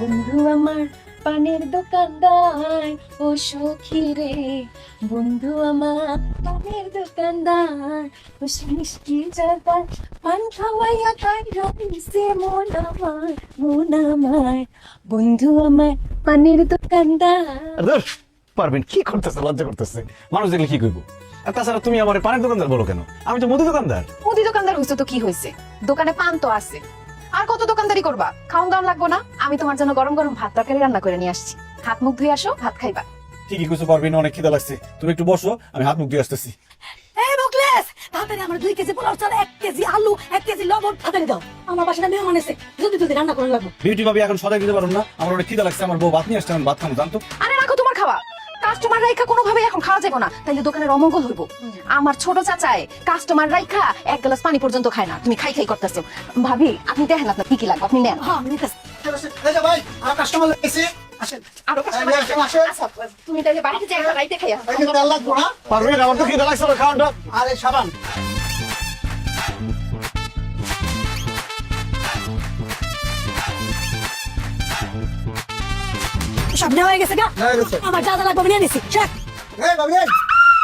বন্ধু আমার পানের দোকানদার ও সখী রে। বন্ধু আমার পানের দোকানদার ও মিষ্টি জায়গা পান খাওয়াইয়া তাই রাইছে মন আমার মন আমার। বন্ধু আমার পানের দোকানদার। আর পারবেন কি করতেছে লজ্জা করতেছে? মানুষ দেখলে কি করব আর তাছাড়া তুমি আমার পানের দোকানদার বলো কেন? আমি তো মুদি দোকানদার। মুদি দোকানদার হইছো তো কি হয়েছে দোকানে পান তো আছে। আর কত দোকানদারি করবা? খাওন দাওন লাগবো না? আমি তোমার জন্য গরম গরম ভাত তরকারি রান্না করে নিয়ে আসছি। হাত মুখ ধুয়ে আসো ভাত খাইবা। ঠিকই কিছু পারবি না অনেক খিদা লাগছে। তুমি একটু বসো আমি হাত মুখ দিয়ে আসতেছি। এই বকলেস তাড়াতাড়ি আমার দুই কেজি পোলাও চাল এক কেজি আলু এক কেজি লবণ তাড়াতাড়ি দাও। আমার বাসাটা মেহমান এসে জলদি জলদি রান্না করে লাগবো। বিউটি ভাবি এখন সদাই দিতে পারো না। আমার অনেক খিদা লাগছে আমার বউ ভাত নিয়ে আসছে আমি ভাত খাব জানতো? আরে কাস্টমার রাইখা কোনোভাবে এখন খাওয়া যাবে না। তাইলে দোকানের অমঙ্গল হইব। আমার ছোট চাচায় কাস্টমার রাইখা এক গ্লাস পানি পর্যন্ত খায় না। তুমি খাই খাই করতেছো। ভাবি আপনি দেখেন আপনার কি কি লাগবে? আপনি নেন। হ্যাঁ ভাই আর কাস্টমার লেগেছে আসেন। আরও customer আসেন, আসেন। তুমি তাইলে বাড়িতে যাই রাইতে পারবে না আমার তো খিদা লাগছে আমার খাওয়াটা। আর এই সাবান। সব নেওয়া হয়ে গেছে গা। আমার যা যা লাগবে নিয়ে নিছি। শেখ এই ভাবি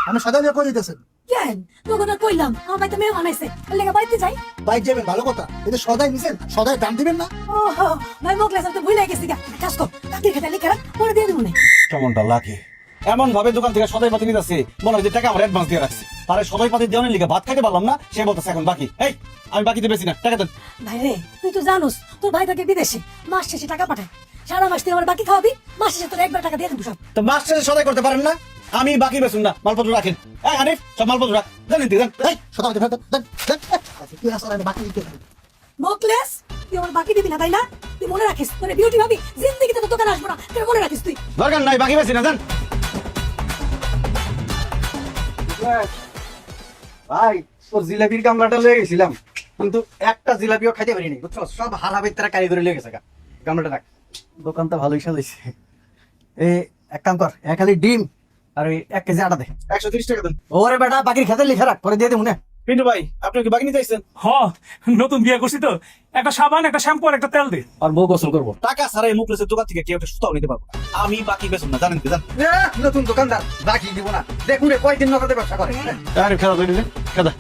আমি সাদা নিয়ে করে দিতেছেন কেন? তোকে তো কইলাম আমার বাড়িতে মেহমান এসে লেগে বাড়িতে যাই? বাইক যাবেন ভালো কথা। কিন্তু সদাই নিছেন সদাই দাম দিবেন না। ও ভাই মোকলেস আমি তো ভুলে গেছি গা। কাজ কর কাকির খেতে লিখে রাখ পরে দিয়ে দিব না। কেমনটা লাগে? এমন ভাবে দোকান থেকে সদাই পাতি নিতেছে মনে হয় যে টাকা আমার অ্যাডভান্স দিয়ে রাখছে। তারে সদাই পাতি দেওয়ার লিখে ভাত খাইতে পারলাম না সে বলতেছে এখন বাকি। এই আমি বাকিতে বেশি না টাকা দেন ভাই রে তুই তো জানোস তোর ভাই থাকে বিদেশে মাস শেষে টাকা পাঠায়। সারা মাস তুই আমার বাকি খাওয়াবি? মাস শেষে তোর একবার টাকা দিয়ে দেবো সব। তো মাস শেষে সদাই করতে পারেন না? আমি বাকি বেসুন না মালপত্র রাখেন। এই হানিফ সব মালপত্র রাখ। জানেন তুই এই সদা দেন দেন। আচ্ছা, কি আছে আমি বাকি দিতে মোকলেস তুই আমার বাকি দিবি না তাই না? তুই মনে রাখিস তোর বিউটি ভাবি জিন্দিগিতে তো দোকানে আসব না। তুই মনে রাখিস তুই? দরকার নাই বাকি বেশি না জান ভাই তোর জিলাপির গামলাটা লয়ে গেছিলাম। কিন্তু একটা জিলাপিও খাইতে পারিনি বুঝছ? সব হারাবে তারা কারিগরি লয়ে গেছে গা। গামলাটা রাখ। দোকানটা ভালোই সাজাইছে এ এক কাম কর এক খালি ডিম আর ওই এক কেজি আটা দে একশো তিরিশ টাকা দেন ওরে বেটা বাকির খেতে লিখে রাখ পরে দিয়ে দেবো না পিন্টু ভাই আপনি কি বাকি নিতে আসছেন হ নতুন বিয়ে করছি তো একটা সাবান একটা শ্যাম্পু আর একটা তেল দে আর বউ গোসল করব টাকা ছাড়া এই মুখলেসের দোকান থেকে কেউ একটা সুতাও নিতে পারব আমি বাকি বেসুন না জানেন জান নতুন দোকানদার বাকি দিব না দেখুন রে কয়দিন নগদে ব্যবসা করে আরে খেলা খালে।